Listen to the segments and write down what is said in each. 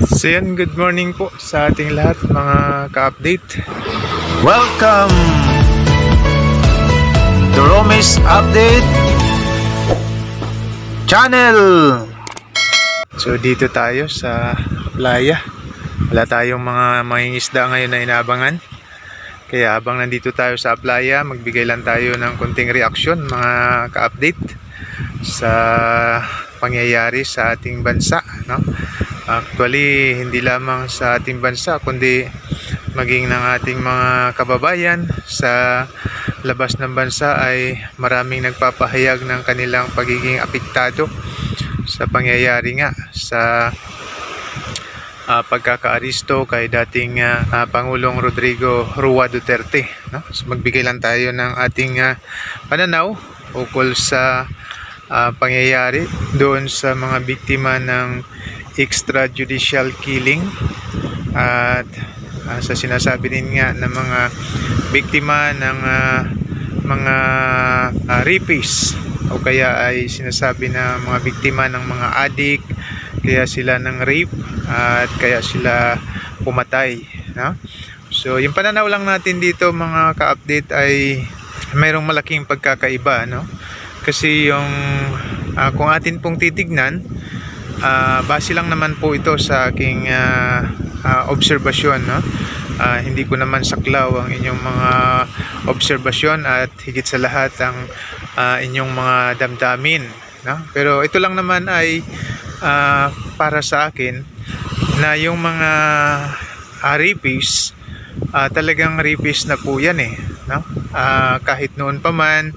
So yan, good morning po sa ating lahat mga ka-update. Welcome to Romis Update Channel. So dito tayo sa playa. Wala tayong mga mangingisda ngayon na inaabangan. Kaya habang nandito tayo sa playa, magbigay lang tayo ng konting reaksyon mga ka-update sa pangyayari sa ating bansa. No? Actually, hindi lamang sa ating bansa, kundi maging ng ating mga kababayan sa labas ng bansa ay maraming nagpapahayag ng kanilang pagiging apektado sa pangyayari nga sa ah, pagkakaaristo kay dating ah, ah, Pangulong Rodrigo Rua Duterte. No? So magbigay lang tayo ng ating ah, pananaw ukol sa ah, pangyayari doon sa mga biktima ng extrajudicial killing at ah, sa sinasabi din nga ng mga biktima ng ah, mga ah, rapists o kaya ay sinasabi na mga biktima ng mga adik kaya sila ng rape at kaya sila pumatay no? so yung pananaw lang natin dito mga ka-update ay mayroong malaking pagkakaiba no? kasi yung ah, kung atin pong titignan Ah, base lang naman po ito sa aking ah, ah, obserbasyon no? Ah, hindi ko naman saklaw ang inyong mga obserbasyon at higit sa lahat ang ah, inyong mga damdamin no? pero ito lang naman ay ah, para sa akin na yung mga uh, rapists ah, talagang rapist na po yan eh no? Ah, kahit noon pa man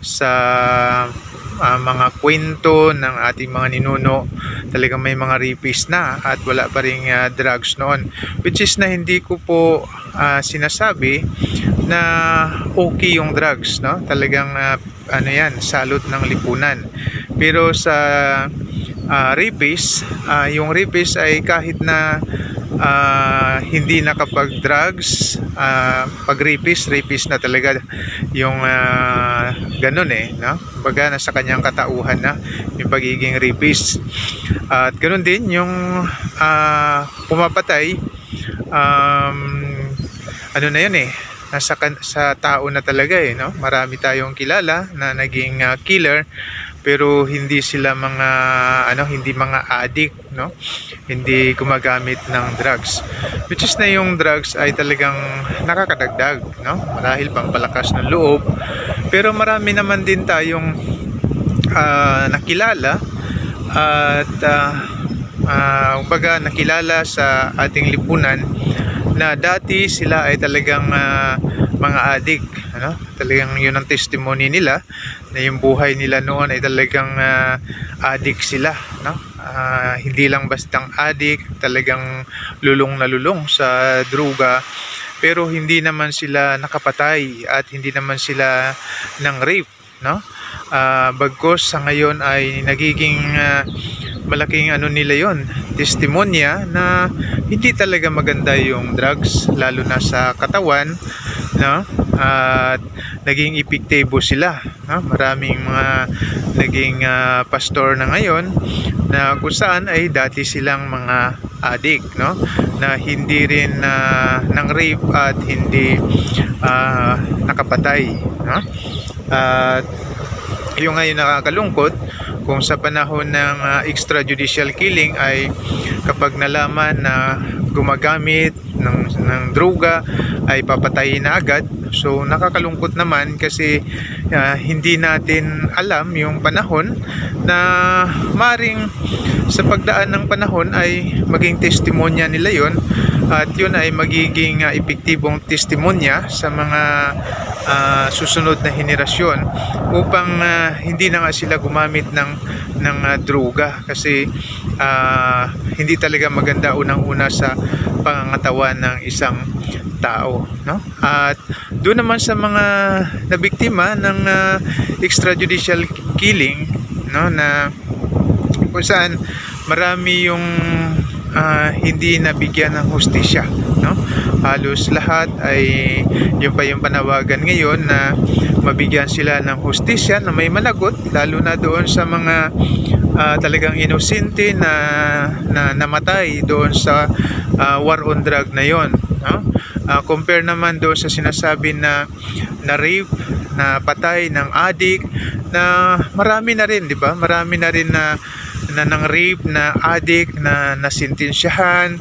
sa ah, mga kwento ng ating mga ninuno talagang may mga rapist na at wala pa rin ah, drugs noon. Which is na hindi ko po ah, sinasabi na okay yung drugs no? Talagang ah, ano yan salot ng lipunan. Pero sa ah, rapist ah, yung rapist ay kahit na ah, hindi nakapag-drugs, ah, pag rapist, rapist na talaga yung ah, ganun eh, no? Baga nasa kanyang katauhan na yung pagiging rapist. At ganun din yung ah, pumapatay um, ano na yun eh, nasa sa tao na talaga eh, no? Marami tayong kilala na naging ah, killer pero hindi sila mga ano hindi mga addict no hindi gumagamit ng drugs which is na yung drugs ay talagang nakakadagdag no marahil pampalakas ng loob pero marami naman din tayong ah, nakilala at uh, kumbaga nakilala sa ating lipunan na dati sila ay talagang ah, mga addict ano? Talagang yun ang testimony nila na yung buhay nila noon ay talagang ah, addict sila no? Ah, hindi lang bastang addict talagang lulong na lulong sa droga pero hindi naman sila nakapatay at hindi naman sila ng rape no? Ah, bagkos sa ngayon ay nagiging ah, malaking ano nila yon testimonya na hindi talaga maganda yung drugs lalo na sa katawan no? At naging epektibo sila no? maraming mga naging ah, pastor na ngayon na kung saan ay dati silang mga addict no na hindi rin na ng rape at hindi ah, nakapatay no at yung ngayon nakakalungkot kung sa panahon ng ah, extrajudicial killing ay kapag nalaman na gumagamit ng, ng droga ay papatayin na agad. So nakakalungkot naman kasi ah, hindi natin alam yung panahon na maring sa pagdaan ng panahon ay maging testimonya nila yon at yun ay magiging ah, epektibong testimonya sa mga ah, susunod na henerasyon upang ah, hindi na nga sila gumamit ng ng ah, droga. Kasi ah, hindi talaga maganda unang-una sa pangangatawan ng isang tao no? At doon naman sa mga nabiktima ng ah, extrajudicial killing no? Na kung saan marami yung ah, hindi nabigyan ng hustisya no? Halos lahat ay yung pa yung panawagan ngayon na mabigyan sila ng hustisya na may managot lalo na doon sa mga ah, talagang inosente na, na namatay doon sa ah, war on drug na yon. No? Ah, compare naman doon sa sinasabi na na rape, na patay ng addict, na marami na rin, di ba? Marami na rin na na ng rape na addict na nasintensyahan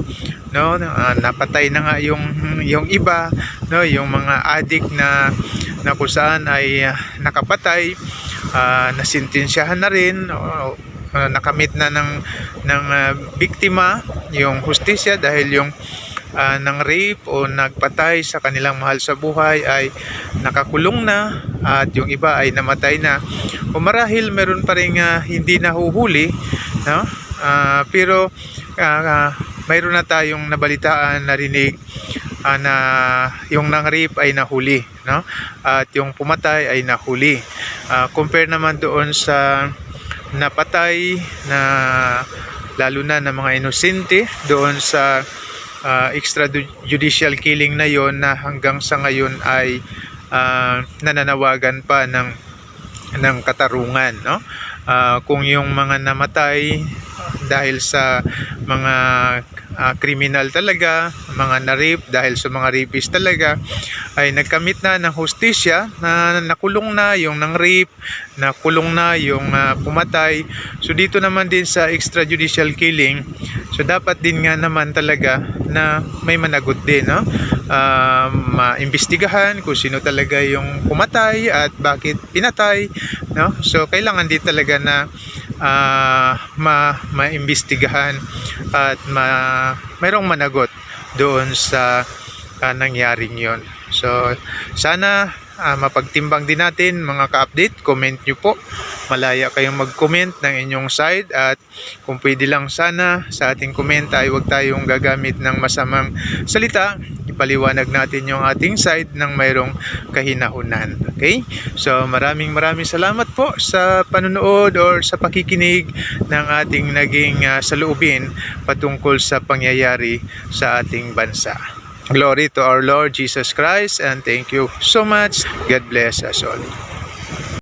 no Ah, napatay na nga yung yung iba no yung mga addict na na kung ay ah, nakapatay ah, nasintensyahan na rin o, ah, nakamit na ng ng ah, biktima yung hustisya dahil yung ah, ng rape o nagpatay sa kanilang mahal sa buhay ay nakakulong na at yung iba ay namatay na. O marahil meron pa rin ah, hindi nahuhuli no? Ah, pero ah, ah, mayroon na tayong nabalitaan narinig ah, na yung nang rape ay nahuli no? At yung pumatay ay nahuli. Ah, compare naman doon sa napatay na lalo na ng mga inosente doon sa ah, extrajudicial killing na yon na hanggang sa ngayon ay ah, nananawagan pa ng ng katarungan no? Ah, kung yung mga namatay dahil sa mga ah, kriminal talaga, mga na-rape dahil sa mga rapist talaga ay nagkamit na ng hustisya na nakulong na yung nang rape, nakulong na yung ah, pumatay. So dito naman din sa extrajudicial killing, so dapat din nga naman talaga na may managot din, no? Ah, maimbestigahan kung sino talaga yung pumatay at bakit pinatay, no? So kailangan din talaga na ah, ma maimbestigahan at ma mayroong managot doon sa ah, nangyaring yon. So sana ah, mapagtimbang din natin mga ka-update, comment nyo po. Malaya kayong mag-comment ng inyong side at kung pwede lang sana sa ating komenta ay huwag tayong gagamit ng masamang salita. Ipaliwanag natin yung ating side ng mayroong kahinahunan. Okay? So maraming maraming salamat po sa panonood or sa pakikinig ng ating naging ah, saloobin patungkol sa pangyayari sa ating bansa. Glory to our Lord Jesus Christ and thank you so much. God bless us all.